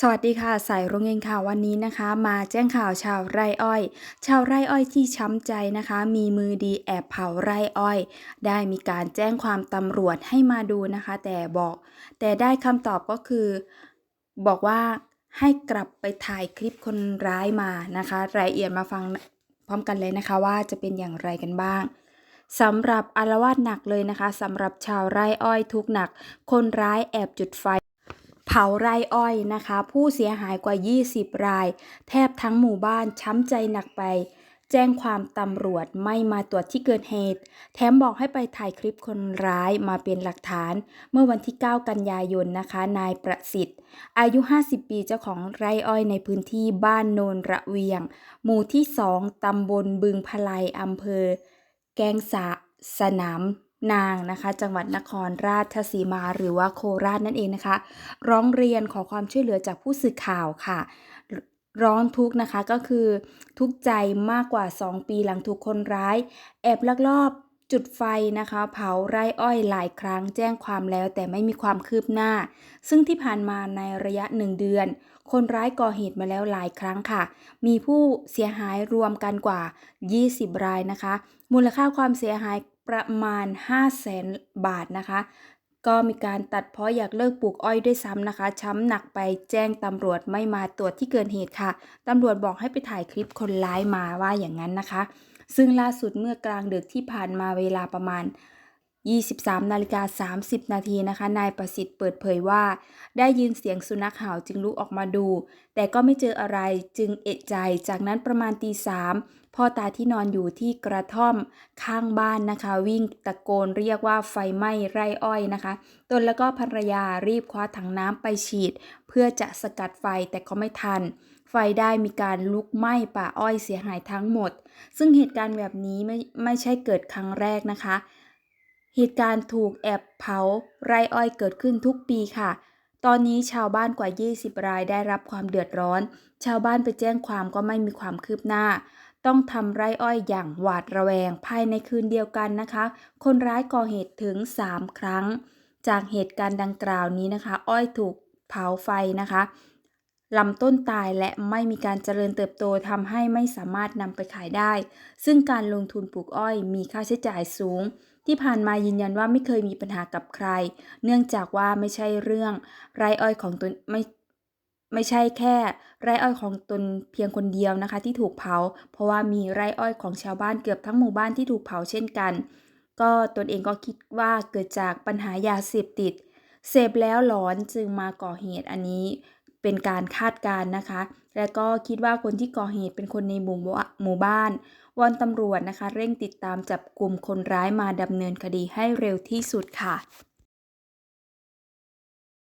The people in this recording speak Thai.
สวัสดีค่ะ สายรงเรียนข่าววันนี้นะคะ มาแจ้งข่าวชาวไร่อ้อย ชาวไร่อ้อยที่ช้ำใจนะคะ มีมือดีแอบเผาไร่อ้อย ได้มีการแจ้งความตำรวจให้มาดูนะคะ แต่บอก แต่ได้คำตอบก็คือ บอกว่าให้กลับไปถ่ายคลิปคนร้ายมานะคะ รายละเอียดมาฟังพร้อมกันเลยนะคะว่าจะเป็นอย่างไรกันบ้างสำหรับอารวาสหนักเลยนะคะสำหรับชาวไร่อ้อยทุกหนัก คนร้ายแอบจุดไฟ เผาไร่อ้อยนะคะ ผู้เสียหายกว่า 20 ราย แทบทั้งหมู่บ้านช้ำใจหนักไป แจ้งความตำรวจไม่มาตรวจที่เกิดเหตุ แถมบอกให้ไปถ่ายคลิปคนร้ายมาเป็นหลักฐาน เมื่อวันที่ 9 กันยายนนะคะ นายประสิทธิ์ อายุ 50 ปีเจ้าของไร่อ้อยในพื้นที่บ้านโนนระเวียง หมู่ที่ 2 ตำบลบึงพลายอำเภอ แกงสะสนาม นางนะคะ จังหวัดนครราชสีมาหรือว่าโคราชนั่นเองนะคะ ร้องเรียนขอความช่วยเหลือจากผู้สื่อข่าวค่ะ ร้องทุกนะคะก็คือทุกใจมากกว่า 2 ปีหลังถูกคนร้าย แอบลักลอบ จุดไฟนะคะ เผาไร่อ้อยหลายครั้งแจ้งความแล้วแต่ไม่มีความคืบหน้า ซึ่งที่ผ่านมาในระยะหนึ่งเดือน คนร้ายก่อเหตุมาแล้วหลายครั้งค่ะ มีผู้เสียหายรวมกันกว่า 20 รายนะคะ มูลค่าความเสียหายประมาณ 5 0 0แสนบาทนะคะ ก็มีการตัดเพราะอยากเลิกปลูกอ้อยด้วยซ้ำนะคะ ช้ำหนักไปแจ้งตำรวจไม่มาตรวจที่เกิดเหตุค่ะตำรวจบอกให้ไปถ่ายคลิปคนร้ายมาว่าอย่างนั้นนะคะ ซึ่งล่าสุดเมื่อกลางดึกที่ผ่านมาเวลาประมาณ 23นาฬิกา30 นาทีนะคะ นายประสิทธิ์เปิดเผยว่า ได้ยินเสียงสุนัขเห่าจึงลุกออกมาดู แต่ก็ไม่เจออะไรจึงเอะใจ จากนั้นประมาณตีสามพ่อตาที่นอนอยู่ที่กระท่อมข้างบ้านนะคะ วิ่งตะโกนเรียกว่าไฟไหม้ไร่อ้อยนะคะ ตนแล้วก็ภรรยารีบคว้าถังน้ำไปฉีด เพื่อจะสกัดไฟแต่ก็ไม่ทัน ไฟได้มีการลุกไหม้ป่าอ้อยเสียหายทั้งหมด ซึ่งเหตุการณ์แบบนี้ไม่ไม่ใช่เกิดครั้งแรกนะคะ เหตุการณ์ถูกแอบเผาไร่อ้อยเกิดขึ้นทุกปีค่ะ ตอนนี้ชาวบ้านกว่า 20 รายได้รับความเดือดร้อน ชาวบ้านไปแจ้งความก็ไม่มีความคืบหน้า ต้องทำไร่อ้อยอย่างหวาดระแวงภายในคืนเดียวกันนะคะ คนร้ายก่อเหตุถึง 3 ครั้ง จากเหตุการณ์ดังกล่าวนี้นะคะ อ้อยถูกเผาไฟนะคะ ลำต้นตายและไม่มีการเจริญเติบโตทำให้ไม่สามารถนำไปขายได้ ซึ่งการลงทุนปลูกอ้อยมีค่าใช้จ่ายสูง ที่ผ่านมายืนยันว่าไม่เคยมีปัญหากับใคร เนื่องจากว่าไม่ใช่เรื่องไรอ้อยของตนไม่ไม่ใช่แค่ไร่อ้อยของตนเพียงคนเดียวนะคะ ที่ถูกเผา เพราะว่ามีไร่อ้อยของชาวบ้านเกือบทั้งหมู่บ้านที่ถูกเผาเช่นกัน ก็ตนเองก็คิดว่าเกิดจากปัญหายาเสพติด เสพแล้วหลอนจึงมาก่อเหตุอันนี้ เป็นการคาดการณ์นะคะ และก็คิดว่าคนที่ก่อเหตุเป็นคนในหมู่หมู่บ้าน วอนตำรวจนะคะ เร่งติดตามจับกลุ่มคนร้ายมาดำเนินคดีให้เร็วที่สุดค่ะ